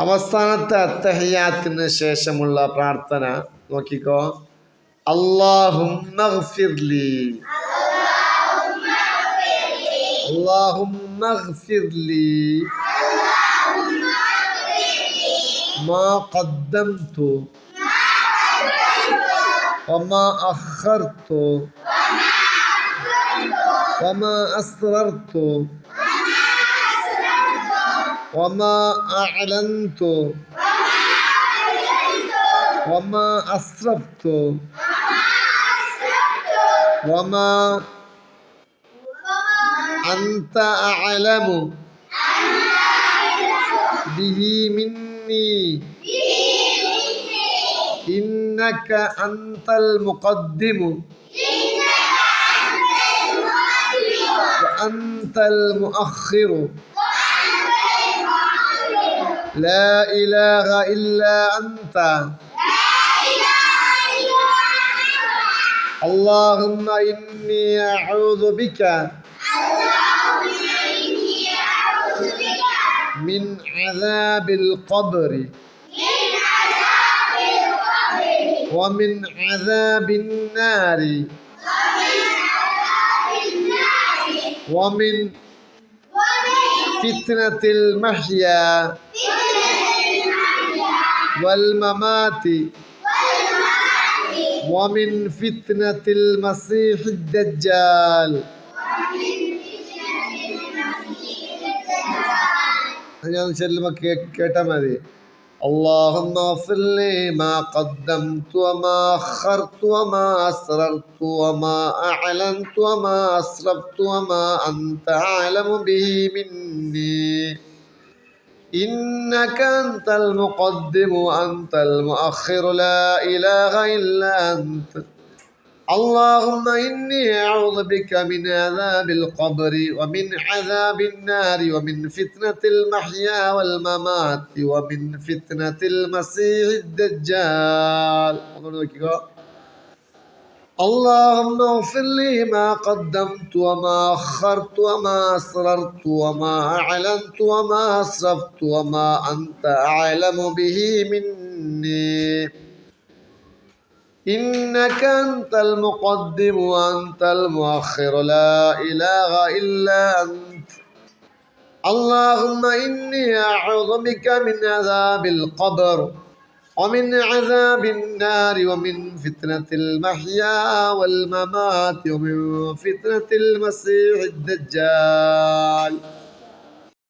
അവസാനത്തെ അത്തഹിയാത്തിന് ശേഷമുള്ള പ്രാർത്ഥന നോക്കിക്കോ അള്ളാഹുമ്മഗ്ഫിർലി അള്ളാഹുമ്മഗ്ഫിർലി ما قدمت وما أخرت وما أسررت وما أعلنت. وما أسرفت. وما أنت أعلم به مني. إنك أنت المقدم. وأنت المؤخر. لا إله إلا أنت. اللهم إني أعوذ بك. من عذاب القبر. ومن عذاب النار. ومن فتنة المحيا. والممات ومن فتنة المسيح الدجال ഞാൻ ചെല്ലുമ്പോൾ കേട്ടാൽ മതി اللهم اغفر لي ما قدمت وما أخرت وما أسررت وما أعلنت وما أسرفت وما أنت أعلم به مني إنك أنت المقدم وأنت المؤخر لا إله إلا أنت. اللهم إني أعوذ بك من عذاب القبر ومن عذاب النار ومن فتنة المحيا والممات ومن فتنة المسيح الدجال. اللهم اغفر لي ما قدمت وما أخرت وما أسررت وما أعلنت وما أسرفت وما أنت أعلم به مني. إنك أنت المقدم وأنت المؤخر. لا إله إلا أنت. اللهم إني أعوذ بك من عذاب القبر. ومن عذاب النار ومن فتنة المحيا والممات ومن فتنة المسيح الدجال.